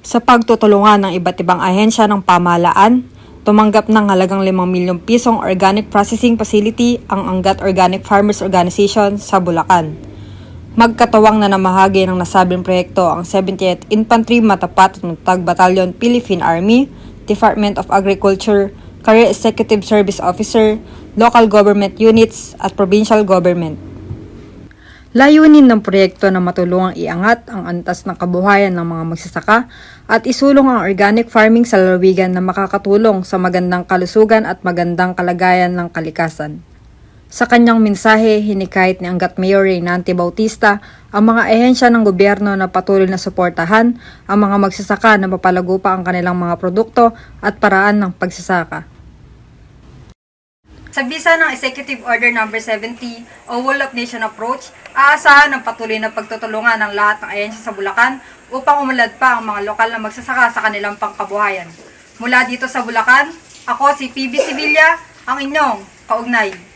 sa pagtutulungan ng iba't ibang ahensya ng pamahalaan, tumanggap ng halagang 5 milyong pisong organic processing facility ang Angat Organic Farmers Organization sa Bulacan. Magkatawang na namahagi ng nasabing proyekto ang 78th Infantry Matapat at Tag Battalion Philippine Army, Department of Agriculture, Career Executive Service Officer, local government units at provincial government. Layunin ng proyekto na matulungang iangat ang antas ng kabuhayan ng mga magsasaka at isulong ang organic farming sa lalawigan na makakatulong sa magandang kalusugan at magandang kalagayan ng kalikasan. Sa kanyang mensahe, hinikayat ni Angat Mayor Reynante Bautista ang mga ehensya ng gobyerno na patuloy na suportahan ang mga magsasaka na mapalago pa ang kanilang mga produkto at paraan ng pagsasaka. Sa bisa ng Executive Order No. 70 o Whole of Nation Approach, aasahan ng patuloy na pagtutulungan ng lahat ng ahensya sa Bulacan upang umunlad pa ang mga lokal na magsasaka sa kanilang pangkabuhayan. Mula dito sa Bulacan, ako si PB Sevilla, ang inyong kaugnay.